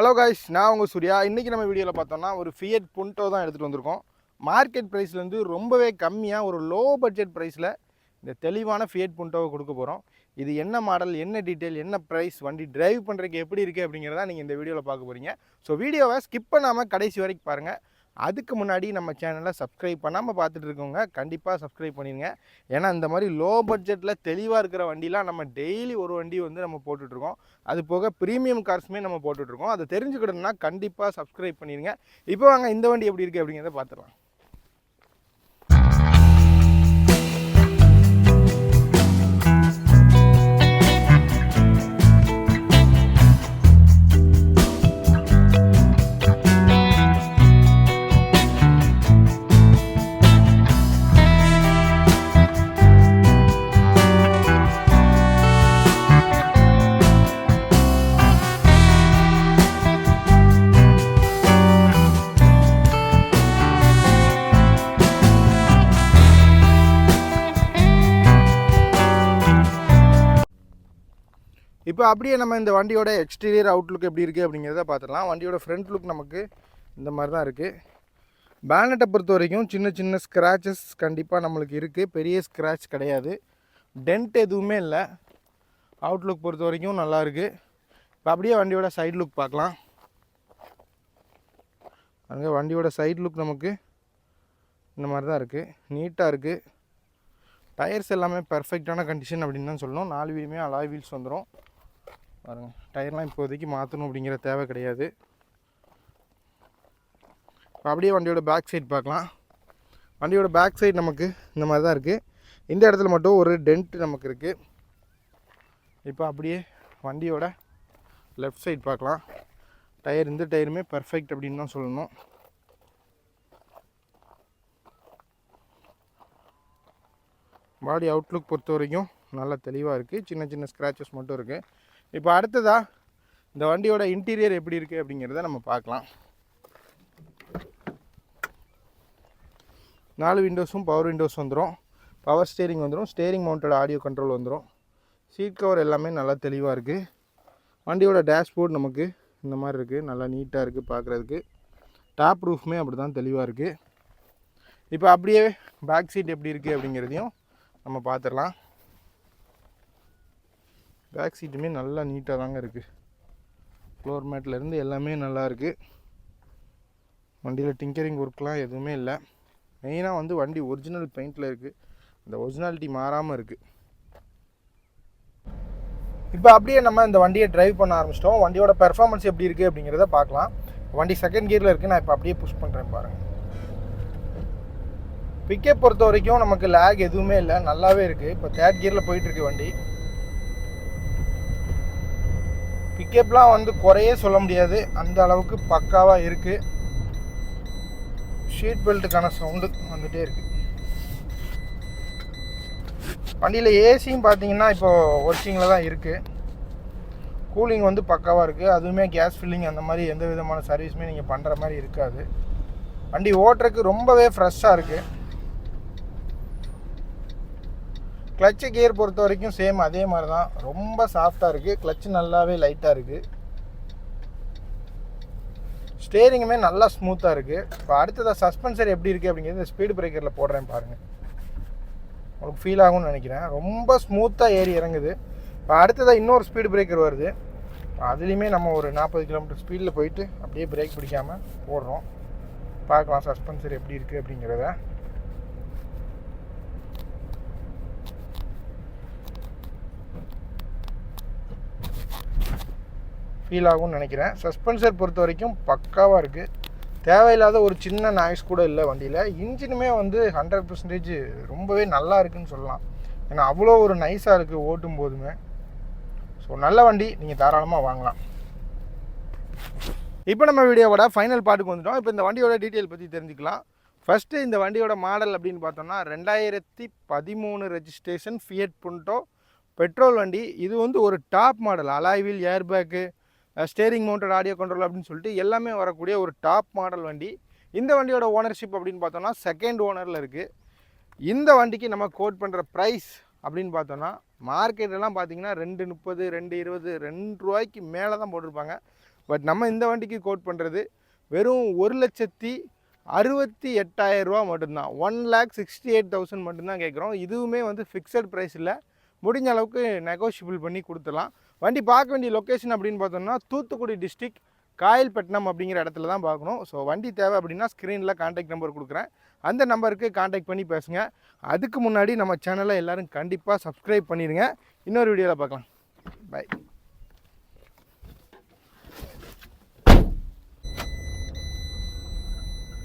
Hello guys நான் உங்கள் சூர்யா. இன்றைக்கி நம்ம வீடியோவில் பார்த்தோம்னா ஒரு ஃபியட் புண்டோ தான் எடுத்துகிட்டு வந்திருக்கோம். மார்க்கெட் ப்ரைஸ்லேருந்து ரொம்பவே கம்மியாக ஒரு லோ பட்ஜெட் ப்ரைஸில் இந்த தெளிவான ஃபியட் புண்டோவை கொடுக்க போகிறோம் இது என்ன மாடல் என்ன டீட்டெயில் என்ன ப்ரைஸ் வண்டி டிரைவ் பண்ணுறதுக்கு எப்படி இருக்குது அப்படிங்கிறத நீங்கள் இந்த வீடியோவில் பார்க்க போகிறீங்க ஸோ வீடியோவை ஸ்கிப் பண்ணாமல் கடைசி வரைக்கும் பாருங்கள் அதுக்கு முன்னாடி நம்ம சேனலை சப்ஸ்கிரைப் பண்ணாமல் பார்த்துட்டு இருக்கவங்க கண்டிப்பாக சப்ஸ்கிரைப் பண்ணிடுங்க ஏன்னா இந்த மாதிரி லோ பட்ஜெட்டில் தெளிவாக இருக்கிற வண்டிலாம் நம்ம டெய்லி ஒரு வண்டி வந்து நம்ம போட்டுட்ருக்கோம் அது போக ப்ரீமியம் கார்ஸுமே நம்ம போட்டுட்ருக்கோம் அதை தெரிஞ்சுக்கிட்டோம்னா கண்டிப்பாக சப்ஸ்கிரைப் பண்ணிடுங்க இப்போ வாங்க இந்த வண்டி எப்படி இருக்குது அப்படிங்கிறத பார்த்துடலாம். இப்போ அப்படியே நம்ம இந்த வண்டியோட எக்ஸ்டீரியர் அவுட்லுக் எப்படி இருக்குது அப்படிங்கிறத பார்த்துடலாம். வண்டியோட ஃப்ரண்ட் லுக் நமக்கு இந்த மாதிரி தான் இருக்குது பேனட்டை பொறுத்த வரைக்கும் சின்ன சின்ன ஸ்க்ராச்சஸ் கண்டிப்பாக நம்மளுக்கு இருக்குது பெரிய ஸ்க்ராட்ச் கிடையாது. டென்ட் எதுவுமே இல்லை. அவுட்லுக் பொறுத்த வரைக்கும் நல்லா இருக்குது இப்போ அப்படியே வண்டியோட சைட் லுக் பார்க்கலாம். அங்கே வண்டியோட சைடு லுக் நமக்கு இந்த மாதிரி தான் இருக்குது நீட்டாக இருக்குது டயர்ஸ் எல்லாமே பர்ஃபெக்டான கண்டிஷன் அப்படின்னு தான் சொல்லணும். நாலு வீலுமே அலாய் வீல்ஸ் வந்துடும் பாருங்கள் டயர்லாம் இப்போதைக்கு மாற்றணும் அப்படிங்கிற தேவை கிடையாது. இப்போ அப்படியே வண்டியோட பேக் சைட் பார்க்கலாம். வண்டியோட பேக் சைடு நமக்கு இந்த மாதிரி தான் இருக்குது இந்த இடத்துல மட்டும் ஒரு டென்ட் நமக்கு இருக்குது இப்போ அப்படியே வண்டியோட லெஃப்ட் சைட் பார்க்கலாம். டயர் இந்த டயருமே பர்ஃபெக்ட் அப்படின்னு தான் சொல்லணும். பாடி அவுட்லுக் பொறுத்த வரைக்கும் நல்லா தெளிவாக இருக்குது சின்ன சின்ன ஸ்க்ராச்சஸ் மட்டும் இருக்குது இப்போ அடுத்ததாக இந்த வண்டியோட இன்டீரியர் எப்படி இருக்குது அப்படிங்கிறத நம்ம பார்க்கலாம். நாலு விண்டோஸும் பவர் விண்டோஸ் வந்துடும் பவர் ஸ்டேரிங் வந்துடும் ஸ்டேரிங் மவுண்டட் ஆடியோ கண்ட்ரோல் வந்துடும் சீட் கவர் எல்லாமே நல்லா தெளிவாக இருக்குது வண்டியோட டேஷ்போர்ட் நமக்கு இந்த மாதிரி இருக்குது நல்லா நீட்டாக இருக்குது பார்க்குறதுக்கு. டாப் ரூஃப்மே அப்படி தான் தெளிவாக இருக்குது இப்போ அப்படியே பேக் சீட் எப்படி இருக்குது அப்படிங்கிறதையும் நம்ம பார்த்துடலாம். பேக் சீட்டுமே நல்லா நீட்டாக தாங்க இருக்குது ஃப்ளோர் மேட்லேருந்து எல்லாமே நல்லா இருக்குது வண்டியில் டிங்கரிங் ஒர்க்லாம் எதுவுமே இல்லை. மெயினாக வந்து வண்டி ஒரிஜினல் பெயிண்டில் இருக்குது அந்த ஒரிஜினாலிட்டி மாறாமல் இருக்குது இப்போ அப்படியே நம்ம இந்த வண்டியை ட்ரைவ் பண்ண ஆரம்பிச்சிட்டோம். வண்டியோட பெர்ஃபார்மன்ஸ் எப்படி இருக்குது அப்படிங்கிறத பார்க்கலாம். வண்டி செகண்ட் கியரில் இருக்குது நான் இப்போ அப்படியே புஷ் பண்ணுறேன் பாருங்கள் பிக்கப் பொறுத்த வரைக்கும் நமக்கு லேக் எதுவுமே இல்லை. நல்லாவே இருக்குது இப்போ தேர்ட் கியரில் போயிட்டுருக்கு வண்டி. பிக்கப்லாம் வந்து குறையே சொல்ல முடியாது. அந்த அளவுக்கு பக்காவாக இருக்குது ஷீட் பெல்ட்டுக்கான சவுண்டு வந்துகிட்டே இருக்குது வண்டியில் ஏசியும் பார்த்தீங்கன்னா இப்போது ஒர்க்கிங்கில் தான் இருக்குது கூலிங் வந்து பக்காவாக இருக்குது அதுவுமே கேஸ் ஃபில்லிங் அந்த மாதிரி எந்த விதமான சர்வீஸுமே நீங்கள் பண்ணுற மாதிரி இருக்காது. வண்டி ஓட்டுறதுக்கு ரொம்பவே ஃப்ரெஷ்ஷாக இருக்குது கிளச்சு கியர் பொறுத்த வரைக்கும் சேம் அதே மாதிரி தான் ரொம்ப சாஃப்டாக இருக்குது கிளச்சு நல்லாவே லைட்டாக இருக்குது ஸ்டேரிங்குமே நல்லா ஸ்மூத்தாக இருக்குது இப்போ அடுத்ததாக சஸ்பென்சர் எப்படி இருக்குது அப்படிங்கிறது ஸ்பீடு பிரேக்கரில் போடுறேன் பாருங்கள் உங்களுக்கு ஃபீல் ஆகும்னு நினைக்கிறேன். ரொம்ப ஸ்மூத்தாக ஏறி இறங்குது. இப்போ அடுத்ததாக இன்னொரு ஸ்பீடு பிரேக்கர் வருது. அதுலேயுமே நம்ம ஒரு நாற்பது கிலோமீட்டர் ஸ்பீடில் போயிட்டு அப்படியே பிரேக் பிடிக்காமல் போடுறோம். பார்க்கலாம் சஸ்பென்சர் எப்படி இருக்குது அப்படிங்கிறத. ஃபீல் ஆகும்னு நினைக்கிறேன். சஸ்பென்சர் பொறுத்த வரைக்கும் பக்காவாக இருக்குது தேவையில்லாத ஒரு சின்ன நாய்ஸ் கூட இல்லை வண்டியில். இன்ஜினுமே வந்து ஹண்ட்ரட் பர்சன்டேஜ் ரொம்பவே நல்லா இருக்குன்னு சொல்லலாம். ஏன்னா அவ்வளோ ஒரு நைஸாக இருக்குது ஓட்டும் போதுமே. ஸோ நல்ல வண்டி. நீங்கள் தாராளமாக வாங்கலாம். இப்போ நம்ம வீடியோவோட ஃபைனல் பாட்டுக்கு வந்துட்டோம். இப்போ இந்த வண்டியோட டீட்டெயில் பற்றி தெரிஞ்சுக்கலாம். ஃபஸ்ட்டு இந்த வண்டியோட மாடல் அப்படின்னு பார்த்தோம்னா ரெண்டாயிரத்தி பதிமூணு ரெஜிஸ்ட்ரேஷன் ஃபியட் புண்டோ பெட்ரோல் வண்டி. இது வந்து ஒரு top model அலாய்வில் airbag steering mounted audio control அப்படின்னு சொல்லிட்டு எல்லாமே வரக்கூடிய ஒரு டாப் மாடல் வண்டி. இந்த வண்டியோட ஓனர்ஷிப் அப்படின்னு பார்த்தோம்னா செகண்ட் ஓனரில் இருக்குது இந்த வண்டிக்கு நம்ம கோட் பண்ணுற ப்ரைஸ் அப்படின்னு பார்த்தோன்னா மார்க்கெட்டெல்லாம் பார்த்தீங்கன்னா ரெண்டு முப்பது ரெண்டு இருபது ரெண்டு ரூபாய்க்கு மேலே தான் போட்டிருப்பாங்க. பட் நம்ம இந்த வண்டிக்கு கோட் பண்ணுறது வெறும் ஒரு லட்சத்தி அறுபத்தி எட்டாயிரம் ரூபா மட்டும்தான். One lakh sixty eight thousand மட்டும்தான் கேட்குறோம் இதுவுமே வந்து ஃபிக்ஸட் ப்ரைஸ் இல்லை முடிஞ்ச அளவுக்கு நெகோஷியபிள் பண்ணி கொடுத்துடலாம். வண்டி பார்க்க வேண்டிய லொக்கேஷன் அப்படின்னு பார்த்தோம்னா தூத்துக்குடி டிஸ்ட்ரிக் காயல்பட்டினம் அப்படிங்கிற இடத்துல தான் பார்க்கணும். ஸோ வண்டி தேவை அப்படின்னா ஸ்க்ரீனில் காண்டாக்ட் நம்பர் கொடுக்குறேன். அந்த நம்பருக்கு காண்டாக்ட் பண்ணி பேசுங்க. அதுக்கு முன்னாடி நம்ம சேனலை எல்லோரும் கண்டிப்பாக சப்ஸ்கிரைப் பண்ணிடுங்க இன்னொரு வீடியோவில் பார்க்கலாம். பை